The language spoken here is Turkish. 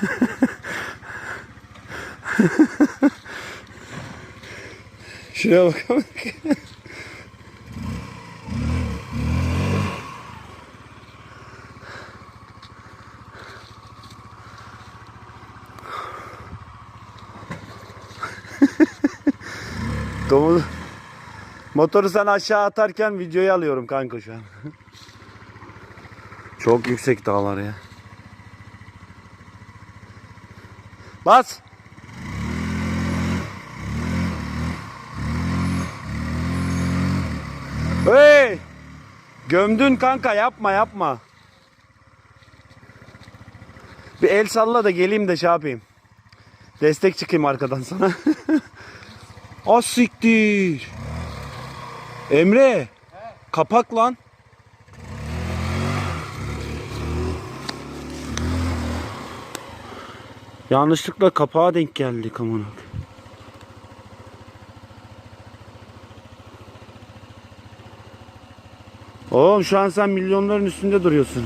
Şuraya bakalım. Domuz Motoru sen aşağı atarken videoyu alıyorum kanka şu an. Çok yüksek dağlar ya. Bas. Hey! Gömdün kanka yapma yapma. Bir el salla da geleyim de şey yapayım. Destek çıkayım arkadan sana. Az siktir. Emre. Kapak lan. Yanlışlıkla kapağa denk geldik amına. Oğlum şu an sen milyonların üstünde duruyorsun.